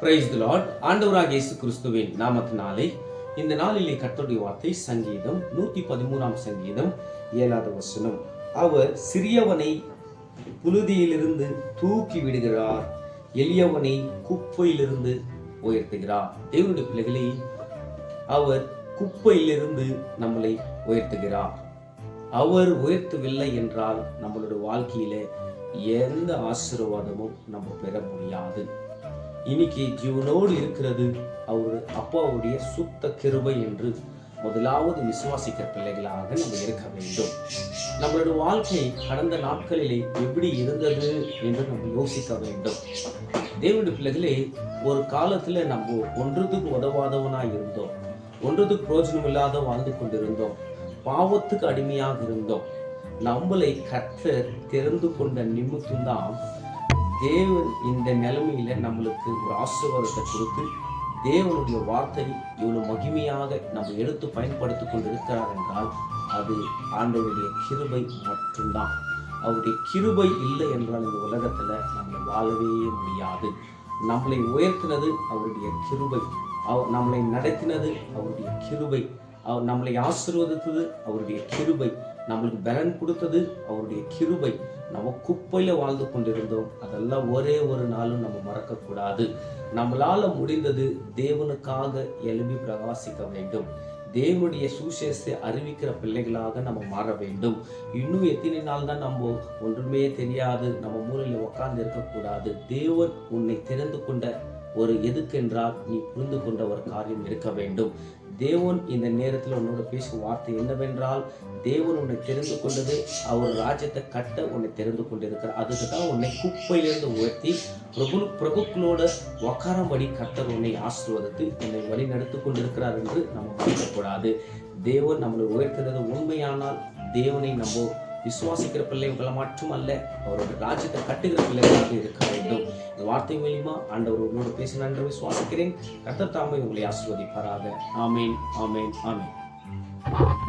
Praise the Lord ஆண்டவராக இயேசு கிறிஸ்துவின் நாமத்தினாலே இந்த நாளிலே கர்த்தருடைய வார்த்தை சங்கீதம் நூற்றி பதிமூணாம் சங்கீதம் ஏழாவது வசனம். அவர் சிறியவனை புழுதியிலிருந்து தூக்கி விடுகிறார் எளியவனை குப்பையிலிருந்து உயர்த்துகிறார். தேவனுடைய பிள்ளைகளே அவர் குப்பையிலிருந்து நம்மளை உயர்த்துகிறார். அவர் உயர்த்தவில்லை என்றால் நம்மளுடைய வாழ்க்கையில எந்த ஆசீர்வாதமும் நம்ம பெற முடியாது. இன்னைக்கு ஜீவனோடு இருக்கிறது அவர் அப்பாவுடைய சுத்த கிருபை என்று முதலாவது விசுவாசிக்கிற பிள்ளைகளாக நம்ம இருக்க வேண்டும். நம்மளோட வாழ்க்கை கடந்த நாட்களிலே எப்படி இருந்தது என்று நம்ம யோசிக்க வேண்டும். தேவனுடைய பிள்ளைகளே ஒரு காலத்துல நம்ம ஒன்றுத்துக்கு உதவாதவனா இருந்தோம். ஒன்றுத்துக்கு பிரயோஜனம் இல்லாத வாழ்ந்து கொண்டிருந்தோம். பாவத்துக்கு அடிமையாக இருந்தோம். நம்மளை கர்த்தர் தெரிந்து கொண்ட நிமித்தம்தான் தேவன் இந்த நிலைமையில நம்மளுக்கு ஒரு ஆசீர்வாதத்தை கொடுத்து தேவனுடைய வார்த்தை இவ்வளவு மகிமையாக நம்ம எடுத்து பயன்படுத்தி கொண்டிருக்கிறார் என்றால் அது ஆண்டவருடைய கிருபை மட்டும்தான். அவருடைய கிருபை இல்லை என்றால் இந்த உலகத்துல நம்ம வாழவே முடியாது. நம்மளை உயர்த்தினது அவருடைய கிருபை. அவ- நம்மளை நடத்தினது அவருடைய கிருபை. அவர் நம்மளை ஆசீர்வதித்தது அவருடைய கிருபை நம்மளுக்கு பலன் கொடுத்தது அவருடைய கிருபை நம்ம குப்பையில வாழ்ந்து கொண்டிருந்தோம். அதெல்லாம் ஒரே ஒரு நாளும் நம்ம மறக்கக்கூடாது. நம்மளால முடிந்தது தேவனுக்காக எழுப்பி பிரகாசிக்க வேண்டும். தேவனுடைய சுசேஷத்தை அறிவிக்கிற பிள்ளைகளாக நம்ம மாற வேண்டும். இன்னும் எத்தனை நாள் தான் நம்ம ஒன்றுமே தெரியாது நம்ம மூலையில் உட்கார்ந்து இருக்கக்கூடாது. தேவன் உன்னை திறந்து கொண்ட ஒரு எதுக்கென்றால் நீ புரிந்து கொண்ட ஒரு காரியம் இருக்க வேண்டும். தேவன் இந்த நேரத்தில் உன்னோட பேசும் வார்த்தை என்னவென்றால் தேவன் உன்னை தெரிந்து கொண்டது அவர் ராஜ்யத்தை கட்ட உன்னை தெரிந்து கொண்டிருக்கிறார். அதுக்கு தான் உன்னை குப்பையிலிருந்து உயர்த்தி பிரபு பிரபுக்களோட உக்காரம்படி கத்தர் உன்னை ஆசிர்வதித்து உன்னை வழி நடத்தி கொண்டிருக்கிறார் என்று நம்ம மறக்கக்கூடாது தேவன் நம்மளை உயர்த்துறது உண்மையானால் தேவனை நம்ம விசுவாசிக்கிற பிள்ளைகளை மட்டுமல்ல அவருடைய ராஜ்யத்தை கட்டுகிற பிள்ளைகளாக இருக்க வேண்டும். இந்த வார்த்தை மூலியமா ஆண்டவர் உங்களோட பேச நன்று விசுவாசிக்கிறேன். கர்த்தர் தாமே உங்களை ஆசிர்வதிப்பாராக. ஆமேன் ஆமேன் ஆமேன்.